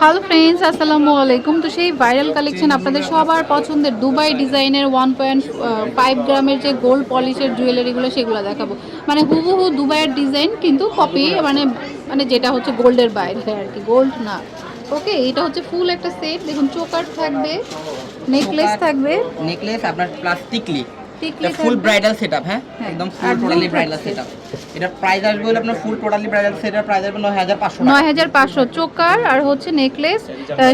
Hello friends আসসালামু আলাইকুম। তো সেই ভাইরাল কালেকশন আপনাদের সবার পছন্দের দুবাই ডিজাইনের ওয়ান পয়েন্ট ফাইভ গ্রামের যে গোল্ড পলিশের জুয়েলারিগুলো সেগুলো দেখাবো। মানে হুবহু দুবাইয়ের ডিজাইন কিন্তু কপি মানে মানে যেটা হচ্ছে গোল্ডের বাইরে আর কি গোল্ড না। ওকে এটা হচ্ছে ফুল একটা সেট দেখুন চোকার থাকবে নেকলেস থাকবে। নেকলেস আপনার প্লাস টিকলি টিকলি ফুল ব্রাইডাল সেটআপ হ্যাঁ? হ্যাঁ, একদম ফুল ব্রাইডাল। সেটআপ এটা প্রাইস আসবে হলো আপনার ফুল টোটালি ব্রাইডাল সেটের প্রাইস আসবে 9500 টাকা। নয় হাজার পাঁচশো চোকার আর হচ্ছে নেকলেস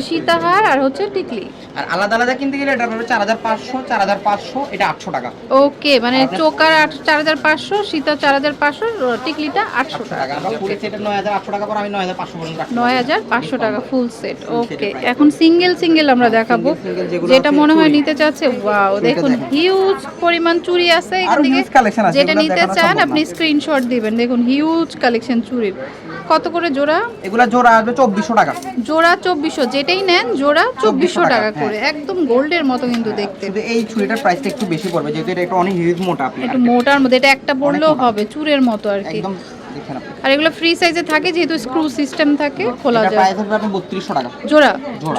সীতাহার আর হচ্ছে টিকলি। আর আলাদা আলাদা কিনতে গেলে এটা পাবে 4500 4500 এটা 800 টাকা। ওকে মানে আপনার- চোকার আট চার হাজার পাঁচশো সীতা চার হাজার পাঁচশো টিকলিটা আটশো 800 টাকা। আমরা ফুল সেটের 9800 টাকা পর আমি 9500 পর্যন্ত রাখছি। নয় হাজার পাঁচশো টাকা ফুল সেট ওকে। এখন সিঙ্গেল সিঙ্গেল আমরা দেখাবো। যেটা মনে হয় নিতে চাচ্ছে ওয়াও দেখুন। হিউজ পরিমাণ চুড়ি আছে এখান থেকে। যেটা নিতে চান আপনি না। স্ক্রিনশট দিবেন। দেখুন হিউজ কালেকশন চুরির। কত করে জোড়া? এগুলা জোড়া আসবে 2400 টাকা। জোড়া চব্বিশশো যেটাই নেন জোড়া চব্বিশশো 2400 টাকা টাকা, করে। একদম গোল্ডের মতো কিন্তু দেখতে। শুধু এই চুরিটার প্রাইসটা একটু বেশি পড়বে যেহেতু এটা একটু অনেক হিউজ মোটা আপনি একটু মোটার মধ্যে এটা একটা পড়লেও হবে চুরের মতো আর কি। আর এগুলো ফ্রি সাইজে থাকে যেহেতু স্ক্রু সিস্টেম থাকে খোলা যায়। প্রাইস 3200 টাকা।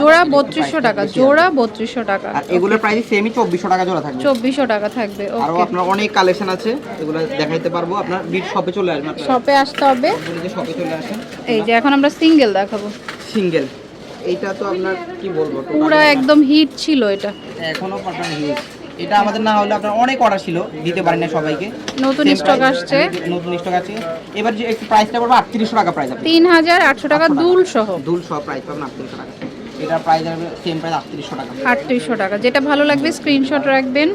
জোড়া বত্রিশশো টাকা জোড়া বত্রিশশো টাকা। আর এগুলোর প্রাইস সেমই 2400 টাকা জোড়া থাকবে। চব্বিশশো টাকা থাকবে আরও আপনার অনেক কালেকশন আছে এগুলো দেখাইতে পারব। আপনার বিট শপে চলে আসবেন শপে আসতে হবে। শপে চলে আসেন এই যে এখন আমরা সিঙ্গেল দেখাবো। সিঙ্গেল এইটা তো আপনার কি বলব? পুরা একদম হিট ছিল এটা। এখনও আপনার হিউজ এটা আমাদের না হলে আপনার অনেক অর্ডার ছিল দিতে পারেন না সবাইকে। নতুন স্টক আসছে। নতুন স্টক আছে। এবার যে একটু প্রাইসটা বলব 3800 টাকা প্রাইস তিন হাজার আটশো টাকা 800 দুল সহ দুল সহ প্রাইস পাবেন 3800 টাকা। এটা প্রাইস হবে সেম প্রাইস 3800 টাকা। আটত্রিশশো টাকা। যেটা ভালো লাগবে স্ক্রিনশট রাখবেন।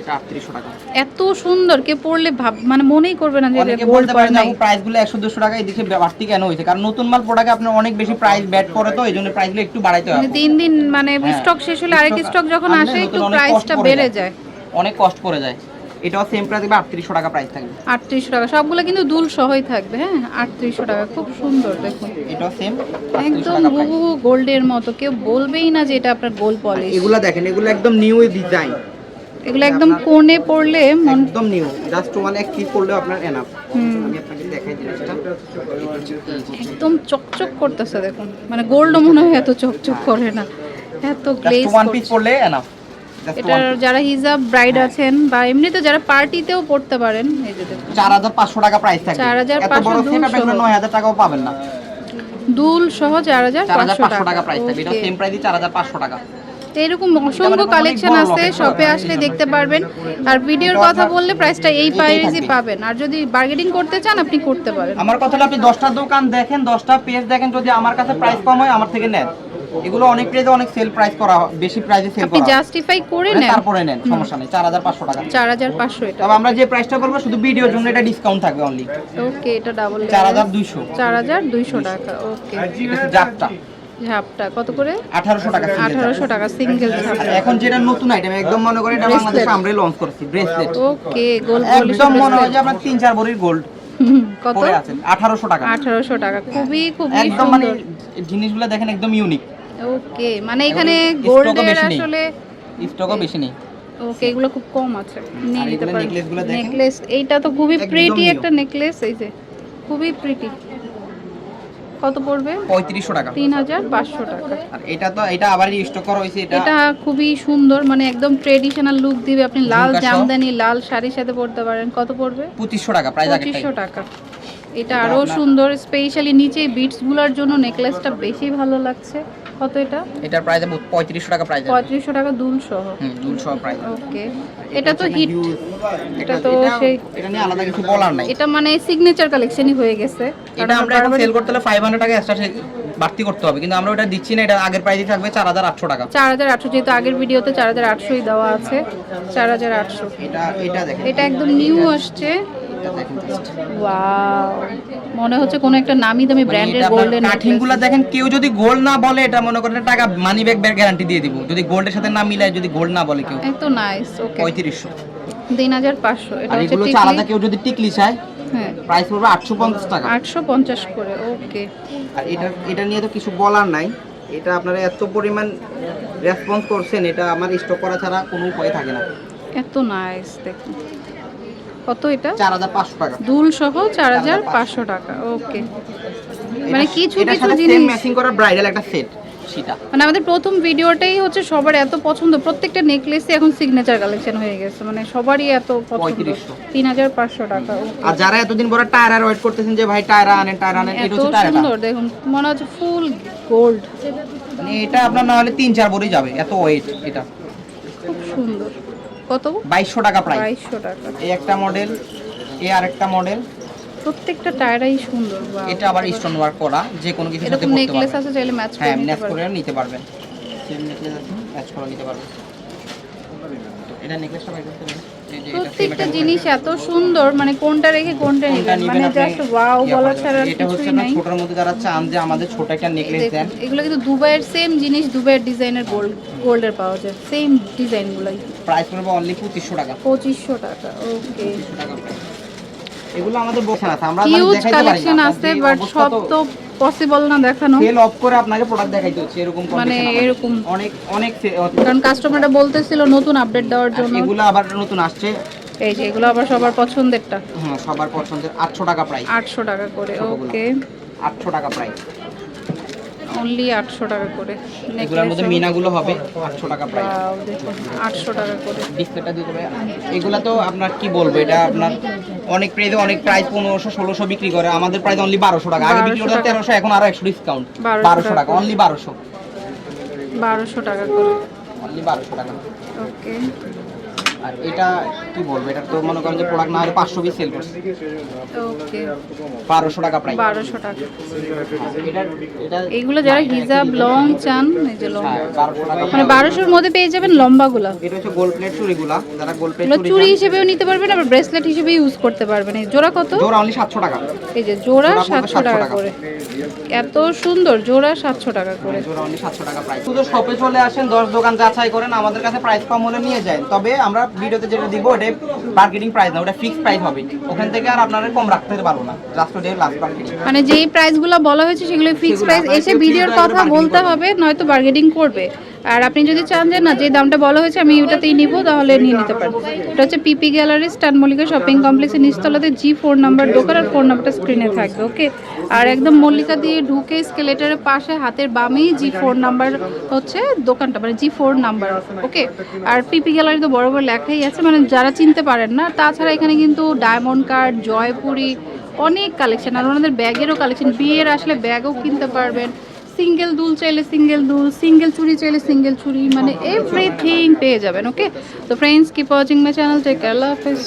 এটা 3800 টাকা। এত সুন্দর কে পড়লে ভাব মানে মনেই করবে না যে অনেকে বলতে পারেন নাই। প্রাইসগুলো 100 200 টাকা এদিকে বাড়তি কেন হয়েছে? কারণ নতুন মাল প্রোডাক্টে আপনার অনেক বেশি প্রাইস করে তো এই জন্য প্রাইসগুলো একটু বাড়াইতে মানে হবে। দিন মানে হ্যাঁ। স্টক শেষ হলে আরেক স্টক যখন আসে একটু প্রাইসটা বেড়ে যায়। অনেক কষ্ট পড়ে যায়। এটাও সেম প্রাইস দেখবে 3800 টাকা প্রাইস থাকবে। আটত্রিশশো টাকা সবগুলো কিন্তু দুল সহই থাকবে হ্যাঁ? আটত্রিশশো টাকা খুব সুন্দর দেখুন। এটাও সেম একদম হুবহু গোল্ডের মতো কেউ বলবেই না যে এটা আপনার গোল্ড পলিশ এগুলা দেখেন এগুলো একদম নিউ ডিজাইন এগুলো একদম কোণে পড়লে মন একদম নিউ জাস্ট ওয়ান এক ক্লিক করলেও আপনার এনাফ আমি আপনাকে দেখাই জিনিসটা একদম চকচক করতেছে দেখুন। মানে গোল্ডও মনে হয় এত চকচক করে না। এত গ্লেজ ওয়ান পিস পড়লে এনাফ এটার যারা হিজাব ব্রাইড আছেন বা এমনিতে যারা পার্টিতেও পড়তে পারেন এই যে দেখুন। 4500 টাকা প্রাইস থাকবে। 4500 এত বড় এগুলো সহ। 9000 টাকাও পাবেন না। দুল সহ চার হাজার পাঁচশো 4500 টাকা। প্রাইস থাকবে। এটা সেম প্রাইসই 4500 টাকা। তো এরকম অসংখ্য কালেকশন আছে শপে আসলে দেখতে পারবেন। আর ভিডিওর কথা বললে প্রাইসটা এই প্রাইসই পাবেন। আর যদি বার্গেনিং করতে চান আপনি করতে পারেন। আমার কথা হলো আপনি 10টা দোকান দেখেন 10টা পেজ দেখেন যদি আমার কাছে প্রাইস কম হয় আমার থেকে নেন। এগুলো অনেক পেজে অনেক সেল প্রাইস করা বেশি প্রাইসে সেল আপনি করা হয়। জাস্টিফাই করে মানে নেন। তারপরে নেন সমস্যা নেই 4500 টাকা। চার হাজার পাঁচশো এটা। তবে আমরা যে প্রাইসটা বলব শুধু ভিডিওর জন্য এটা ডিসকাউন্ট থাকবে অনলি ওকে এটা ডাবল 4200 চার হাজার দুইশো টাকা ওকে জাপটা ঝাপটা কত করে? 1800 টাকা single আঠারোশো টাকা সিঙ্গেল ঝাপ এখন যেটা নতুন আইটেম একদম মনে করেন এটা বাংলাদেশে আমরা লঞ্চ করছি ব্রেসলেট ওকে গোল একদম মনে হয় যে আপনার তিন চার ভরির গোল্ড কত? পরে আছেন 1800 টাকা। আঠারোশো টাকা খুবই খুবই একদম মানে জিনিসগুলো দেখেন একদম ইউনিক ওকে মানে এখানে গোল্ডের। আসলে স্টকও বেশি নেই। ওকে এগুলো খুব কম আছে। নিয়ে নিতে পারেন। নেকলেস এইটা তো খুবই প্রিটি একটা নেকলেস এই যে। খুবই প্রিটি কত পড়বে? 3500 টাকা। তিন হাজার পাঁচশো টাকা। আর এটা তো এটা আবার স্টক করা হয়েছে এটা এটা খুবই সুন্দর মানে একদম ট্রেডিশনাল লুক দিবে। আপনি লাল। জামদানি লাল শাড়ির সাথে পড়তে পারেন। কত পড়বে? পঁচিশশো টাকা প্রায় পঁচিশশো টাকা। এটা আরও আরও সুন্দর স্পেশালি নিচে বিটসগুলার জন্য নেকলেসটা বেশি ভালো লাগছে। কত এটা? এটার প্রাইস 3500 টাকা প্রাইস পঁয়ত্রিশশো টাকা দুল সহ হুম 200 প্রাইস ওকে এটা তো হিট এটা তো সেই এটা নিয়ে আলাদা কিছু বলার নাই। এটা মানে সিগনেচার কালেকশনই হয়ে গেছে। এটা আমরা এখন সেল করতে হলে 500 টাকা এক্সট্রা বাড়তি করতে হবে। কিন্তু আমরা ওটা দিচ্ছি না এটা আগের প্রাইসই থাকবে 4800 টাকা। চার হাজার আটশো যেহেতু আগের ভিডিওতে চার হাজার আটশোই দেওয়া আছে। চার হাজার আটশো। এটা এটা দেখেন। এটা একদম নিউ আসছে। ওয়াও মনে হচ্ছে কোনো একটা নামি দামি ব্র্যান্ডের আপনার গোল্ডেন দেখেন কেউ যদি গোল্ড না বলে এটা মনে করেন টাকা মানি ব্যাগ ব্যাগ গ্যারান্টি দিয়ে দিব। যদি গোল্ডের সাথে না মিলায় যদি গোল্ড না বলে কেউ। এত নাইস ওকে 3500 তিন হাজার পাঁচশো এটা হচ্ছে হচ্ছে আলাদা কেউ যদি টিকলি চায় হ্যাঁ। প্রাইস পড়বে 850 টাকা। আটশো পঞ্চাশ করে ওকে আর এটা এটা নিয়ে তো কিছু বলার নাই। এটা আপনারা এত পরিমাণ রেসপন্স করছেন এটা আমার স্টক করা ছাড়া কোনো উপায় থাকে না। এত নাইস দেখুন। কত এটা? চার হাজার পাঁচশো টাকা। দুল সহ চার হাজার পাঁচশো টাকা ওকে। মানে কিছু কিছু জিনিস- ম্যাচিং করা ব্রাইডাল একটা সেট সেটা। মানে আমাদের প্রথম ভিডিওটাই হচ্ছে সবার এত পছন্দ প্রত্যেকটা নেকলেসই এখন সিগনেচার কালেকশন হয়ে গেছে মানে সবারই এত পছন্দ। পঁয়ত্রিশশো। তিন হাজার পাঁচশো টাকা আর যারা এতদিন পরে টায়ার ওয়েট করতেছেন যে ভাই টায়ার আনেন টায়ার আনেন এটা হচ্ছে টায়ারটা সুন্দর দেখুন মনে হচ্ছে ফুল গোল্ড মানে এটা আপনার না হলে তিন চার ভরি যাবে এত ওয়েট এটা। খুব সুন্দর। কত? বাইশশো টাকা প্রাইস বাইশশো টাকা। এই একটা মডেল এই আরেকটা মডেল প্রত্যেকটা টায়ারাই সুন্দর এটা আবার স্টোন ওয়ার্ক করা যে কোনো কিছু সাথে পড়তে নেকলেস আছে চাইলে ম্যাচ করে নিতে ম্যাচ পারবেন করে নিতে পারবেন সেম নেকলেস আছে ম্যাচ করে নিতে পারবেন এটা নেকলেসটা বাই করতে পারেন প্রত্যেকটা জিনিস এত সুন্দর মানে কোনটা রেখে কোনটা নেবেন? মানে জাস্ট ওয়াও বলা ছাড়া আর এটা হচ্ছে না ছোটর মধ্যে যারা চান যে আমাদের ছোট একটা নেকলেস দেন। এগুলো কিন্তু দুবাইয়ের সেম জিনিস দুবাইয়ের ডিজাইনের গোল্ড গোল্ডের পাওয়া যায়। সেম ডিজাইনগুলোই। প্রাইস পড়বে অনলি পঁচিশশো টাকা। পঁচিশশো টাকা ওকে। এগুলো আমাদের বসে আছে আমরা মানে দেখাইতে পারি কালেকশন না আছে বাট সব তো পসিবল না দেখানো। সেল অফ করে আপনাকে প্রোডাক্ট দেখাইতে হচ্ছে এরকম মানে এরকম। অনেক অনেক কারণ কাস্টমাররা বলতেছিল নতুন আপডেট দেওয়ার জন্য। এগুলো আবার নতুন আসছে। এই যে এগুলো আবার সবার পছন্দেরটা। হ্যাঁ সবার পছন্দের আটশো টাকা প্রাইস আটশো টাকা করে ওকে আটশো টাকা প্রাইস অনলি আটশো টাকা করে। এগুলোর মধ্যে মিনাগুলো হবে আটশো টাকা প্রাইস আটশো টাকা করে। ডিসপ্লেটা দিতে হবে এগুলা তো আপনার কি বলব এটা আপনার অনেক প্রাইসে অনেক প্রাইস পনেরোশো ষোলোশো বিক্রি করে। আমাদের প্রাইস অনলি বারোশো টাকা। আগে বিক্রি 1200 করতে তেরোশো এখন আরও একশো ডিসকাউন্ট 1200 বারোশো টাকা। অনলি বারোশো। বারোশো টাকা করে। অনলি বারোশো টাকা। ওকে আর এটা কি বলব এটা তো মনে করেন যে প্রোডাক্ট না হলে পাঁচশো পিস সেল করছে। ওকে বারোশো টাকা প্রাইস বারোশো টাকা। এটা এটা এইগুলো যারা হিজাব লং চান এই যে লং হ্যাঁ মানে বারোশোর মধ্যে পেয়ে যাবেন লম্বাগুলা। এটা হচ্ছে গোল্ড প্লেট চুড়িগুলা। যারা গোল্ড প্লেট চুড়ি চুড়ি হিসেবেও নিতে পারবেন আবার ব্রেসলেট হিসেবে ইউজ করতে পারবেন। এই জোড়া কত? জোড়া অনলি সাতশো টাকা। এই যে জোড়া সাতশো 700 টাকা টাকা। করে। এত সুন্দর জোড়া সাতশো টাকা করে। জোড়া অনলি সাতশো টাকা প্রাইস শুধু শপে চলে আসেন দশ দোকান যাচাই করেন আমাদের কাছে প্রাইস কম হলে নিয়ে যায় তবে আমরা ভিডিওতে যেটা দিব ওটা মার্কেটিং প্রাইস না ওটা ফিক্সড প্রাইস হবে। ওখান থেকে আর আপনারা কম রাখতে পারব না। জাস্ট ওটা লাস্ট মার্কেটিং মানে যেই প্রাইসগুলো বলা হয়েছে সেগুলো ফিক্স প্রাইস এসে ভিডিওর কথা বলতে হবে নয়তো বার্গেনিং করবে। আর আপনি যদি চান যে না যে দামটা বলা হয়েছে আমি ওটাতেই নিব তাহলে নিয়ে নিতে পারেন এটা হচ্ছে পিপি গ্যালারি স্টান মল্লিকা শপিং কমপ্লেক্সের নিচতলাতে জি ফোর নাম্বার দোকান আর ফোন নাম্বারটা স্ক্রিনে থাকবে ওকে আর একদম মল্লিকা দিয়ে ঢুকে স্কেলেটারের পাশে হাতের বামেই জি ফোর নাম্বার হচ্ছে দোকানটা মানে জি ফোর নাম্বার ওকে আর পিপি গ্যালারি তো বড় বড় লেখাই আছে মানে যারা চিনতে পারেন না, তাছাড়া এখানে কিন্তু ডায়মন্ড কার্ড জয়পুরি, অনেক কালেকশন আর ওনাদের ব্যাগেরও কালেকশন বিয়ের আসলে ব্যাগও কিনতে পারবেন। সিঙ্গেল দুল চাইলে সিঙ্গেল দুল সিঙ্গেল চুরি চাইলে সিঙ্গেল চুরি মানে এভরিথিং পেয়ে যাবেন ওকে তো friends keep watching my channel take care হাফেজ।